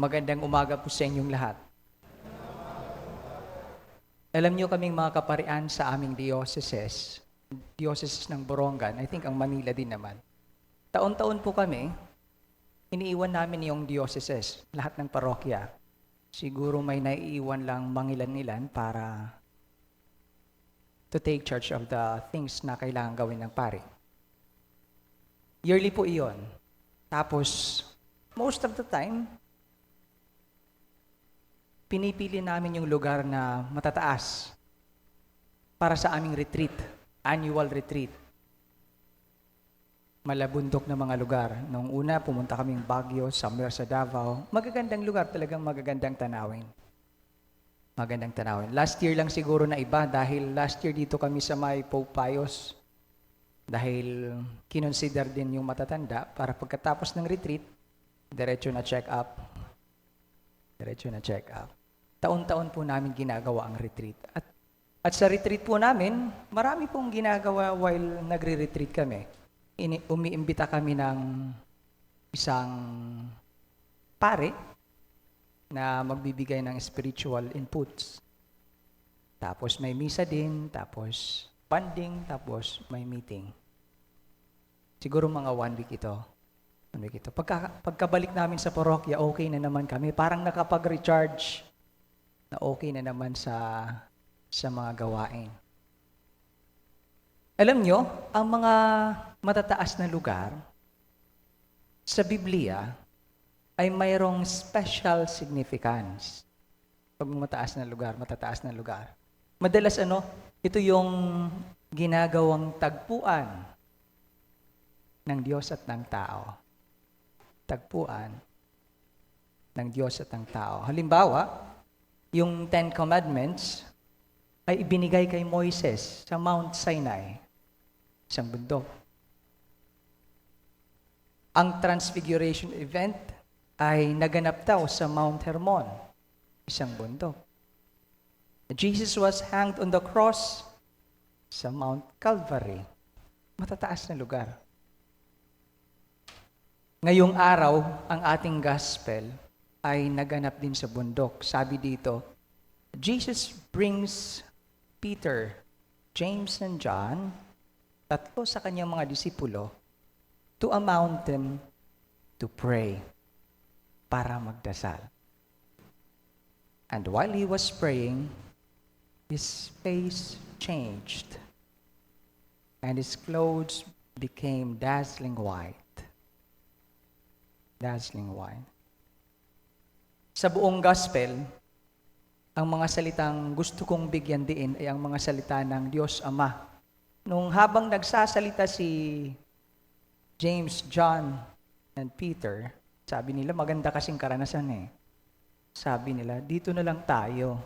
Magandang umaga po sa inyong lahat. Alam niyo kaming mga kaparian sa aming diocese, diocese ng Borongan, I think ang Manila din naman. Taon-taon po kami, iniiwan namin yung diocese, lahat ng parokya. Siguro may naiiwan lang mangilan-ilan para to take charge of the things na kailangan gawin ng pari. Yearly po iyon. Tapos, most of the time, pinipili namin yung lugar na matataas para sa aming retreat, annual retreat. Malabundok na mga lugar. Noong una, pumunta kaming Baguio, somewhere sa Davao. Magagandang lugar, talagang magagandang tanawin. Magandang tanawin. Last year lang siguro na iba dahil last year dito kami sa may Pope Pius. Dahil kinonsider din yung matatanda para pagkatapos ng retreat, diretso na check up. Diretso na check up. Taon-taon po namin ginagawa ang retreat. At, at sa retreat po namin, marami pong ginagawa while nagre-retreat kami. Ini, umiimbita kami ng isang pare na magbibigay ng spiritual inputs. Tapos may misa din, tapos banding, tapos may meeting. Siguro mga one week ito. One week ito. Pagka, pagkabalik namin sa parokya, okay na naman kami. Parang nakapag-recharge na okay na naman sa sa mga gawain. Alam nyo, ang mga matataas na lugar sa Biblia ay mayroong special significance. Pag mataas na lugar, matataas na lugar. Madalas ano, ito yung ginagawang tagpuan ng Diyos at ng tao. Tagpuan ng Diyos at ng tao. Halimbawa, yung Ten Commandments ay ibinigay kay Moises sa Mount Sinai, isang bundok. Ang Transfiguration event ay naganap daw sa Mount Hermon, isang bundok. Jesus was hanged on the cross sa Mount Calvary, matataas na lugar. Ngayong araw, ang ating gospel ay naganap din sa bundok. Sabi dito, Jesus brings Peter, James, and John, tatlo sa kanyang mga disipulo, to a mountain to pray, para magdasal. And while he was praying, his face changed, and his clothes became dazzling white. Dazzling white. Sa buong gospel, ang mga salitang gusto kong bigyan diin ay ang mga salita ng Diyos Ama. Nung habang nagsasalita si James, John, and Peter, sabi nila, maganda kasing karanasan eh. Sabi nila, dito na lang tayo.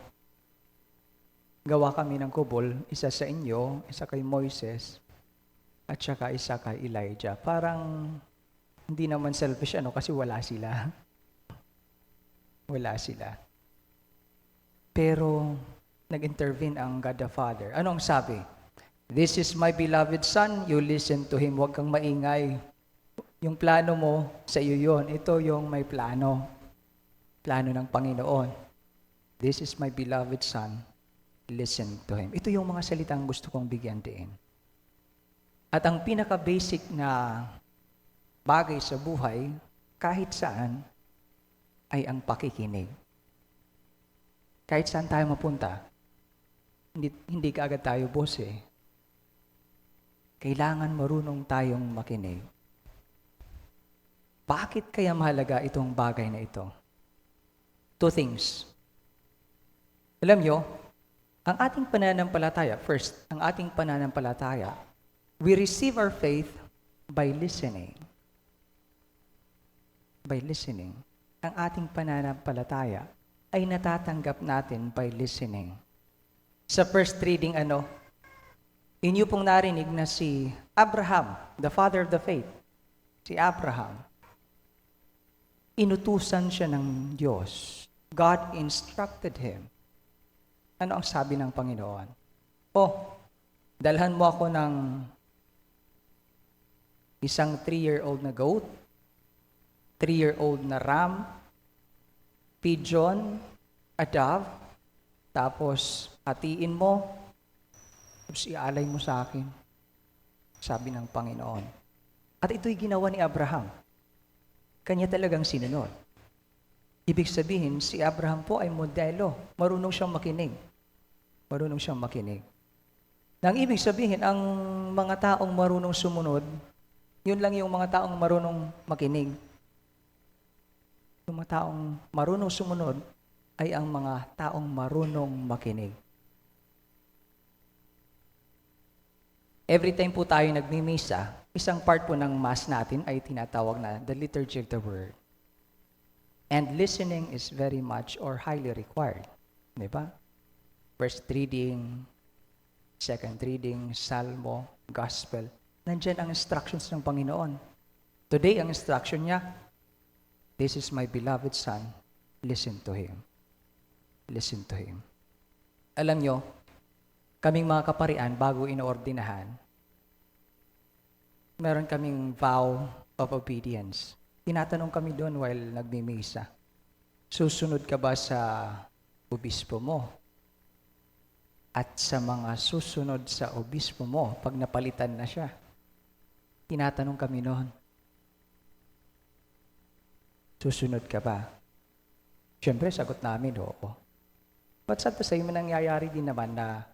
Gawa kami ng kubol, isa sa inyo, isa kay Moises, at saka isa kay Elijah. Parang hindi naman selfish ano kasi wala sila. Wala sila. Pero nag-intervene ang God the Father. Ano ang sabi? This is my beloved Son, you listen to Him. Huwag kang maingay. Yung plano mo, sa iyo yun. Ito yung may plano. Plano ng Panginoon. This is my beloved Son, listen to Him. Ito yung mga salitang gusto kong bigyan din. At ang pinaka-basic na bagay sa buhay, kahit saan, ay ang pakikinig. Kahit saan tayo mapunta, hindi, hindi kaagad tayo boss eh. Kailangan marunong tayong makinig. Bakit kaya mahalaga itong bagay na ito? Two things. Alam nyo, ang ating pananampalataya, first, ang ating pananampalataya, we receive our faith by listening. By listening. Ang ating pananampalataya ay natatanggap natin by listening. Sa first reading, ano, inyo pong narinig na si Abraham, the father of the faith, si Abraham, inutusan siya ng Diyos. God instructed him. Ano ang sabi ng Panginoon? Oh, dalhan mo ako ng isang three-year-old na goat, three-year-old na ram, pigeon, a dove, tapos hatiin mo, tapos ialay mo sa akin. Sabi ng Panginoon. At ito'y ginawa ni Abraham. Kanya talagang sinunod. Ibig sabihin, si Abraham po ay modelo. Marunong siyang makinig. Marunong siyang makinig. Nang ibig sabihin, ang mga taong marunong sumunod, yun lang yung mga taong marunong makinig. Yung mga taong marunong sumunod ay ang mga taong marunong makinig. Every time po tayo nagmimisa, isang part po ng mass natin ay tinatawag na the liturgy of the word. And listening is very much or highly required. Di ba? First reading, second reading, salmo, gospel. Nandyan ang instructions ng Panginoon. Today, ang instruction niya, This is my beloved son, listen to him. Listen to him. Alam nyo, kaming mga kaparian, bago inoordinahan, meron kaming vow of obedience. Tinatanong kami doon while nagmimisa. Susunod ka ba sa obispo mo? At sa mga susunod sa obispo mo, pag napalitan na siya, tinatanong kami noon, susunod ka ba? Siyempre, sagot namin, oo. But to say, may nangyayari din naman na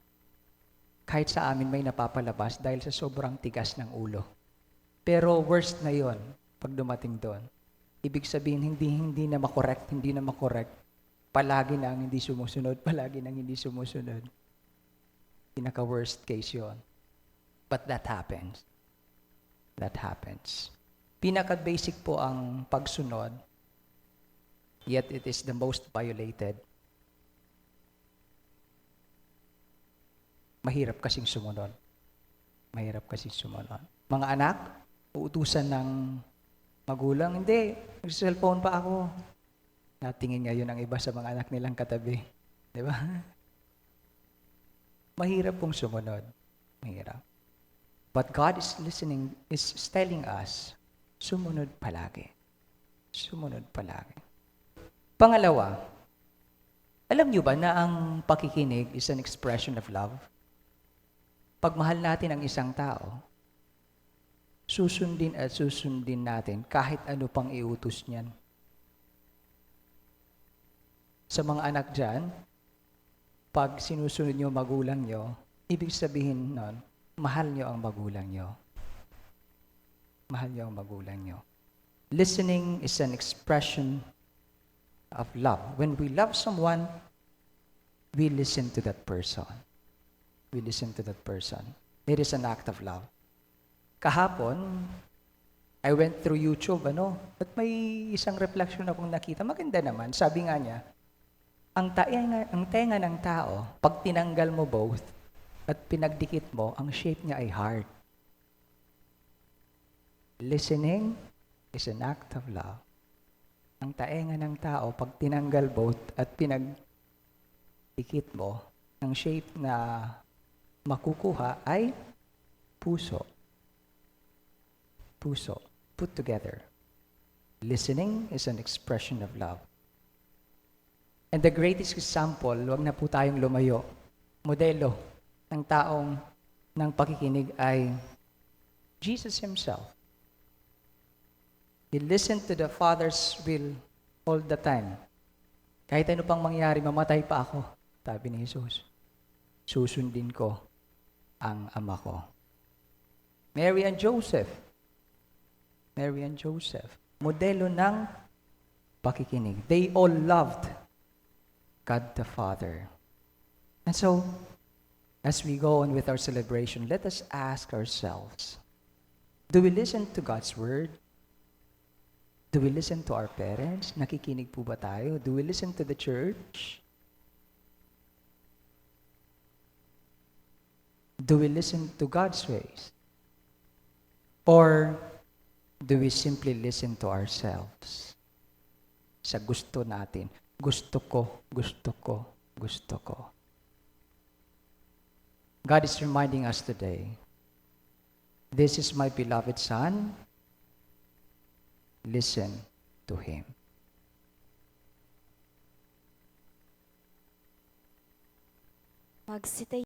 kahit sa amin may napapalabas dahil sa sobrang tigas ng ulo. Pero worst na yon pag dumating doon. Ibig sabihin, hindi, hindi na makorek, hindi na makorek. Palagi na ang hindi sumusunod, palagi na ang hindi sumusunod. Pinaka-worst case yon. But that happens. That happens. Pinaka-basic po ang pagsunod, yet it is the most violated. Mahirap kasing sumunod. Mahirap kasing sumunod. Mga anak, uutusan ng magulang, hindi, nag-cellphone pa ako. Natingin ngayon ang iba sa mga anak nilang katabi. Di ba? Mahirap pong sumunod. Mahirap. But God is listening, is telling us, sumunod palagi. Sumunod palagi. Pangalawa, alam niyo ba na ang pakikinig is an expression of love? Pag mahal natin ang isang tao, susundin at susundin natin kahit ano pang iutos niyan. Sa mga anak dyan, pag sinusunod niyo magulang niyo, ibig sabihin nun, mahal niyo ang magulang niyo. Mahal niyo ang magulang niyo. Listening is an expression of love. When we love someone, we listen to that person. We listen to that person. It is an act of love. Kahapon, I went through YouTube, ano, at may isang reflection akong nakita. Maganda naman. Sabi nga niya, ang taenga, ang tenga ng tao, pag tinanggal mo both at pinagdikit mo, ang shape niya ay heart. Listening is an act of love. Ang taenga ng tao, pag tinanggal both at pinagdikit mo, ang shape na makukuha ay puso. Puso. Put together. Listening is an expression of love. And the greatest example, wag na po tayong lumayo, modelo ng taong ng pakikinig ay Jesus Himself. He listened to the Father's will all the time. Kahit ano pang mangyari, mamatay pa ako, sabi ni Jesus. Susundin ko ang ama ko. Mary and Joseph. Mary and Joseph. Modelo ng pakikinig. They all loved God the Father. And so, as we go on with our celebration, let us ask ourselves, do we listen to God's Word? Do we listen to our parents? Nakikinig po ba tayo? Do we listen to the church? Do we listen to God's ways? Or do we simply listen to ourselves? Sa gusto natin. Gusto ko, gusto ko, gusto ko. God is reminding us today, this is my beloved Son, listen to Him. Magsitay